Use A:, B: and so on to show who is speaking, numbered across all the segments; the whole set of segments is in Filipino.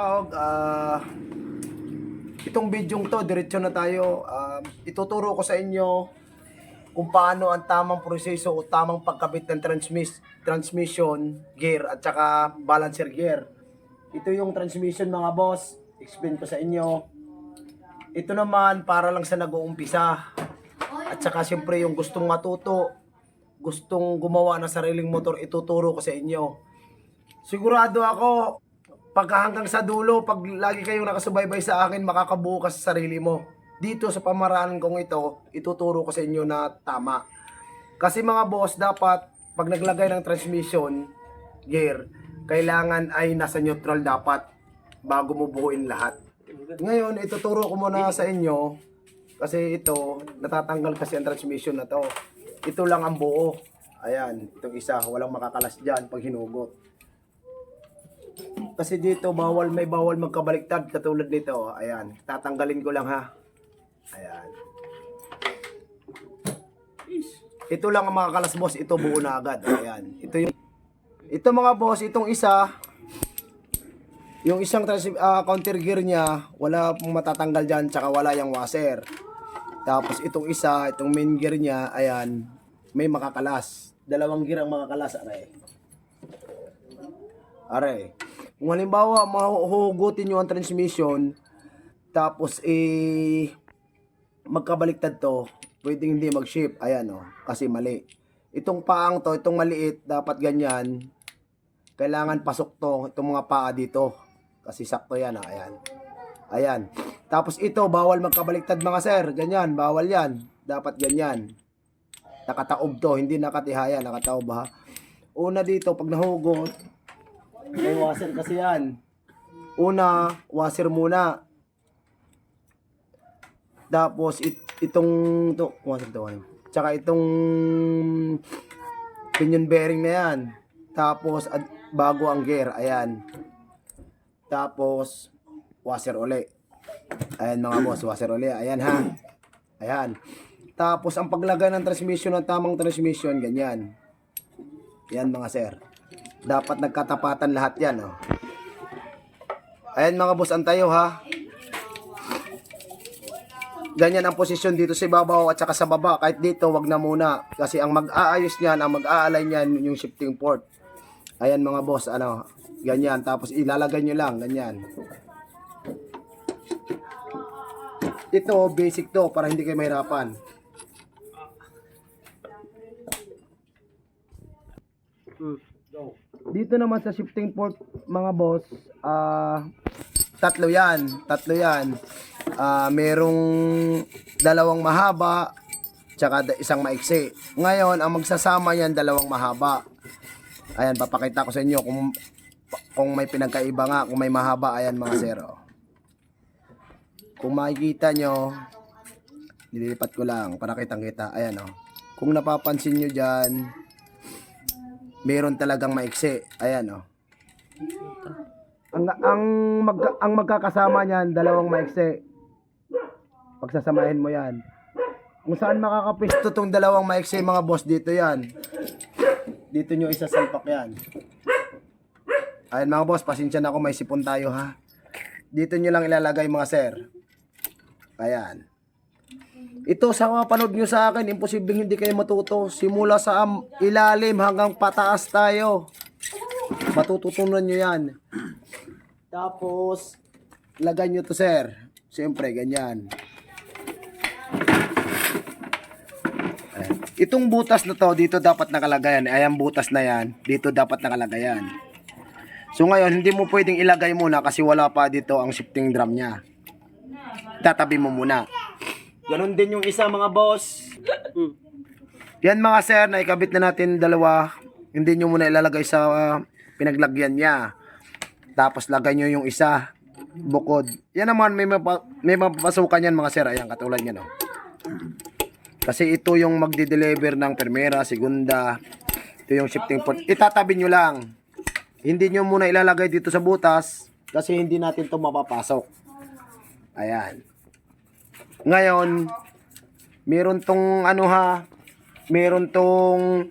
A: Ah, itong bidyong to, diretso na tayo. Ah, ituturo ko sa inyo kung paano ang tamang proseso o tamang pagkabit ng transmis transmission gear at saka balancer gear. Ito yung transmission mga boss. Explain ko sa inyo. Ito naman para lang sa nag-uumpisa. At saka siyempre yung gustong matuto, gustong gumawa ng sariling motor, ituturo ko sa inyo. Sigurado ako, pagka hanggang sa dulo, pag lagi kayong nakasubaybay sa akin, makakabuo ka sa sarili mo. Dito sa pamaraan kong ito, ituturo ko sa inyo na tama. Kasi mga boss, dapat pag naglagay ng transmission gear, kailangan ay nasa neutral dapat bago mo buuin lahat. Ngayon, ituturo ko muna sa inyo kasi ito, natatanggal kasi ang transmission na to. Ito lang ang buo. Ayan, itong isa, walang makakalas dyan pag hinugot. Kasi dito bawal may bawal magkabaliktad katulad nito. Ayan, tatanggalin ko lang ha. Ayan. Ito lang ang mga kalas boss, ito buo na agad. Ayan. Ito yung Ito mga boss, itong isa yung isang trans ah, counter gear niya, wala pong matatanggal diyan, tsaka wala yung washer. Tapos itong isa, itong main gear niya, ayan, may makakalas. Dalawang gear ang makakalas, aray. Aray. Kung halimbawa, mahuhugutin nyo ang transmission, tapos eh, magkabaliktad to, pwedeng hindi mag-shift. Ayan o, kasi mali. Itong paang to, itong maliit, dapat ganyan. Kailangan pasok to, itong mga paa dito. Kasi sakto yan, ah. ayan. Ayan. Tapos ito, bawal magkabaliktad mga sir. Ganyan, bawal yan. Dapat ganyan. Nakataob to, hindi nakatihaya, nakataob ha. Una dito, pag nahugot, may washer kasi yan. Una, washer muna. Tapos it, itong to, washer to ano. Tsaka itong pinion bearing na yan. Tapos ad, bago ang gear, ayan. Tapos washer uli. Ayan mga boss, washer uli. Ayan ha. Ayan. Tapos ang paglagay ng transmission ng tamang transmission, ganyan. Yan mga sir. Dapat nagkatapatan lahat yan. Oh. Ayan mga boss, antayo ha. Ganyan ang posisyon dito sa ibabaw at saka sa baba. Kahit dito, wag na muna. Kasi ang mag-aayos niyan, ang mag-aalay niyan, yung shifting port. Ayan mga boss, ano, ganyan. Tapos ilalagay nyo lang, ganyan. Ito, basic to, para hindi kayo mahirapan. Dito naman sa shifting port, mga boss, ah, tatlo yan. Tatlo yan. Ah, merong dalawang mahaba, tsaka isang maiksi. Ngayon, ang magsasama yan, dalawang mahaba. Ayan, papakita ko sa inyo kung kung may pinagkaiba nga, kung may mahaba, ayan mga zero. Kung makikita nyo, nililipat ko lang para kitang kita. Ayan o. Kung napapansin nyo dyan, meron talagang maiksi. Ayan o. Ang, ang, mag, ang magkakasama niyan, dalawang maiksi. Pagsasamahin mo yan. Kung saan makakapisto tong dalawang maiksi mga boss, dito yan. Dito nyo isasalpak yan. Ayan mga boss, pasensya na ako may sipon tayo ha. Dito nyo lang ilalagay mga sir. Ayan. Ito sa mga panood nyo sa akin, imposibleng hindi kayo matuto. Simula sa ilalim hanggang pataas tayo. Matututunan nyo yan. Tapos, lagay nyo to sir. Siyempre, ganyan. Itong butas na to, dito dapat nakalagay yan. Ayan butas na yan. Dito dapat nakalagay yan. So ngayon, hindi mo pwedeng ilagay muna kasi wala pa dito ang shifting drum niya. Tatabi mo muna. Ganon din yung isa mga boss. Yan mga sir, naikabit na natin dalawa. Hindi nyo muna ilalagay sa uh, pinaglagyan niya. Tapos lagay nyo yung isa bukod. Yan naman may mapa, may mapapasukan yan mga sir. Ayan katulad yan oh. Kasi ito yung magde-deliver ng permera, segunda. Ito yung shifting port. Itatabi nyo lang. Hindi nyo muna ilalagay dito sa butas kasi hindi natin to mapapasok. Ayan. Ngayon, meron tong ano ha, meron tong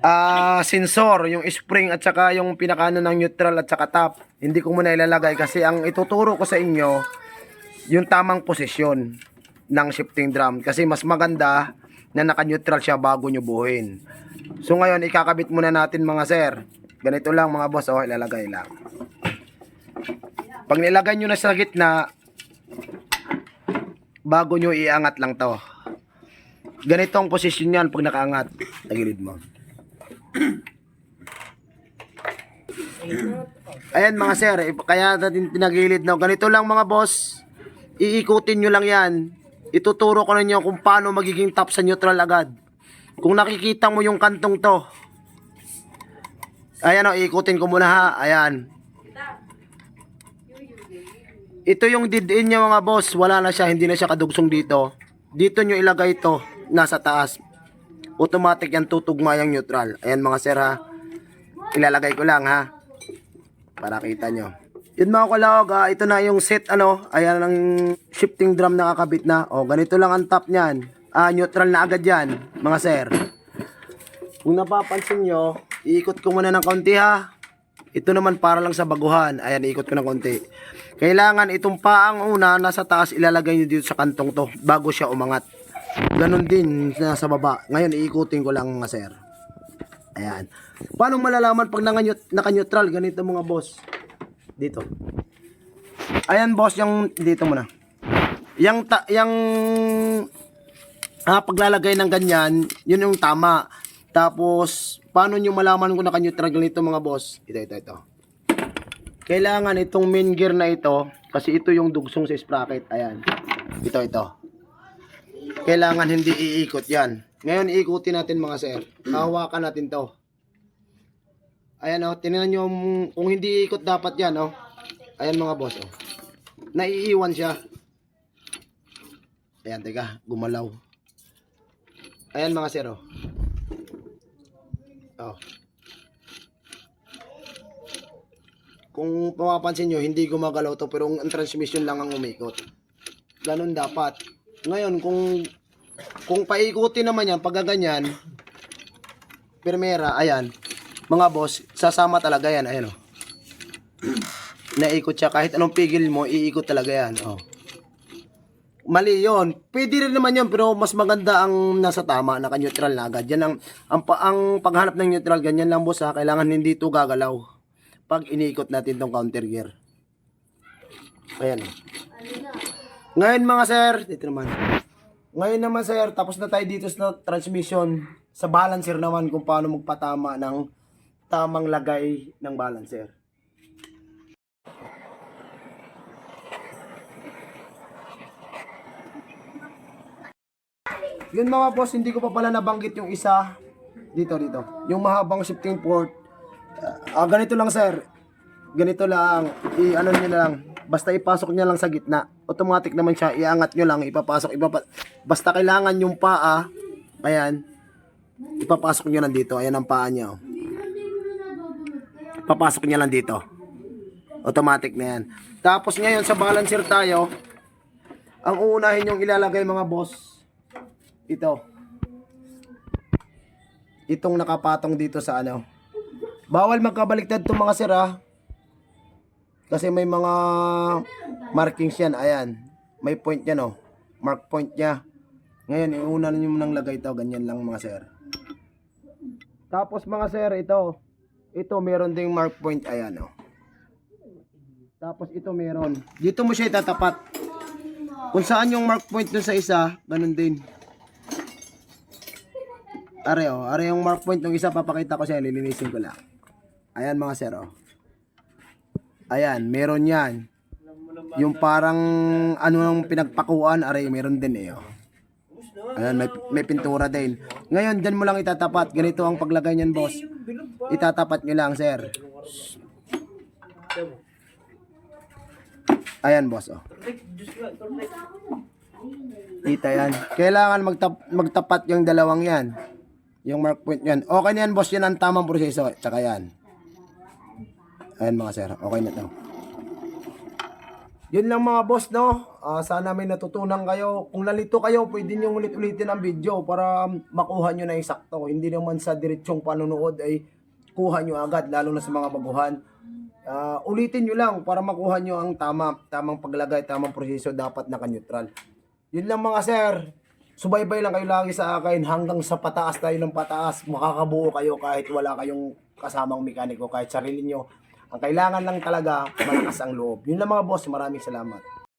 A: ah sensor, yung spring at saka yung pinakano ng neutral at saka top. Hindi ko muna ilalagay kasi ang ituturo ko sa inyo yung tamang posisyon ng shifting drum kasi mas maganda na naka-neutral siya bago nyo buuin. So ngayon ikakabit muna natin mga sir. Ganito lang mga boss, oh, ilalagay lang. Pag nilagay nyo na sa gitna, bago nyo iangat lang to. Ganito ang posisyon yan pag nakaangat. Tagilid mo. Ayan mga sir, eh, kaya natin tinagilid no. Ganito lang mga boss. Iikutin nyo lang yan. Ituturo ko na inyo kung paano magiging top sa neutral agad. Kung nakikita mo yung kantong to. Ayan o, iikutin ko muna ha. Ayan. Ito yung didin niya mga boss. Wala na siya, hindi na siya kadugsong dito. Dito nyo ilagay ito. Nasa taas. Automatic yan tutugma yung neutral. Ayan mga sir ha. Ilalagay ko lang ha. Para kita nyo. Yun mga kalawag ha. Ito na yung set ano. Ayan ang shifting drum nakakabit na. O ganito lang ang top niyan. Ah, neutral na agad yan. Mga sir. Kung napapansin nyo, iikot ko muna ng konti ha. Ito naman para lang sa baguhan. Ayan, iikot ko ng konti. Kailangan itong paang una nasa taas ilalagay nyo dito sa kantong to bago siya umangat. Ganon din nasa baba. Ngayon, iikutin ko lang mga sir. Ayan. Paano malalaman pag naka- naka-neutral? Ganito mga boss. Dito. Ayan boss, yung dito muna. Yang ta, yang ah, paglalagay ng ganyan, yun yung tama. Tapos, paano nyo malaman kung naka-neutral ganito mga boss? Ito, ito, ito. Kailangan itong main gear na ito, kasi ito yung dugsong sa sprocket. Ayan. Ito, ito. Kailangan hindi iikot yan. Ngayon, iikutin natin mga sir. Hawakan natin to. Ayan o, oh, tinignan nyo kung hindi iikot dapat yan oh. Ayan mga boss oh. Naiiwan siya. Ayan, teka, gumalaw. Ayan mga sir oh. Oh. Kung mapapansin nyo, hindi gumagalaw to pero ang transmission lang ang umikot. Ganun dapat. Ngayon, kung kung paikutin naman yan, pag ganyan, primera, ayan, mga boss, sasama talaga yan, ayan o. Naikot siya, kahit anong pigil mo, iikot talaga yan, oh. Mali yon. Pwede rin naman yun, pero mas maganda ang nasa tama, naka-neutral na agad. Yan ang, ang, ang paghanap ng neutral, ganyan lang boss ha, kailangan hindi ito gagalaw. Pag iniikot natin tong counter gear. Ayan. Ngayon mga sir, dito naman. Ngayon naman sir, tapos na tayo dito sa transmission. Sa balancer naman kung paano magpatama ng tamang lagay ng balancer. Yun mga boss, hindi ko pa pala nabanggit yung isa. Dito, dito. Yung mahabang shifting port. Ah, ganito lang sir. Ganito lang. I, ano na lang. Basta ipasok nyo lang sa gitna. Automatic naman siya. Iangat nyo lang. Ipapasok. Ipapa Basta kailangan yung paa. Ayan. Ipapasok nyo lang dito. Ayan ang paa nyo. Papasok nyo lang dito. Automatic na yan. Tapos ngayon sa balancer tayo. Ang uunahin yung ilalagay mga boss. Ito. Itong nakapatong dito sa ano. Bawal magkabaliktad itong mga sir ha. Kasi may mga markings yan. Ayan. May point yan oh. Mark point niya. Ngayon, iuna nyo nang lagay ito. Ganyan lang mga sir. Tapos mga sir, ito. Ito meron ding mark point. Ayan oh. Tapos ito meron. Dito mo siya itatapat. Kung saan yung mark point dun sa isa, ganun din. Are oh, are yung mark point ng isa papakita ko siya, lilinisin ko lang. Ayan mga sir oh. Ayan, meron yan. Yung parang ano nang pinagpakuan, are meron din eh oh. Ayan, may, may pintura din. Ngayon, dyan mo lang itatapat. Ganito ang paglagay niyan, boss. Itatapat nyo lang, sir. Ayan, boss, oh. Kita yan. Kailangan magtap magtapat yung dalawang yan. Yung mark point yan. Okay na yan, boss. Yan ang tamang proseso. Tsaka yan. Ayan mga sir. Okay na to. Yun lang mga boss, no? Ah, sana may natutunan kayo. Kung nalito kayo, pwede nyo ulit-ulitin ang video para makuha nyo na yung sakto. Hindi naman sa diretsong panonood ay kuha nyo agad, lalo na sa mga baguhan. Ah, ulitin nyo lang para makuha nyo ang tama, tamang paglagay, tamang proseso dapat naka-neutral. Yun lang mga sir. Subaybay lang kayo lagi sa akin hanggang sa pataas tayo ng pataas. Makakabuo kayo kahit wala kayong kasamang mekaniko, kahit sarili nyo. Ang kailangan lang talaga, malakas ang loob. Yun lang mga boss, maraming salamat.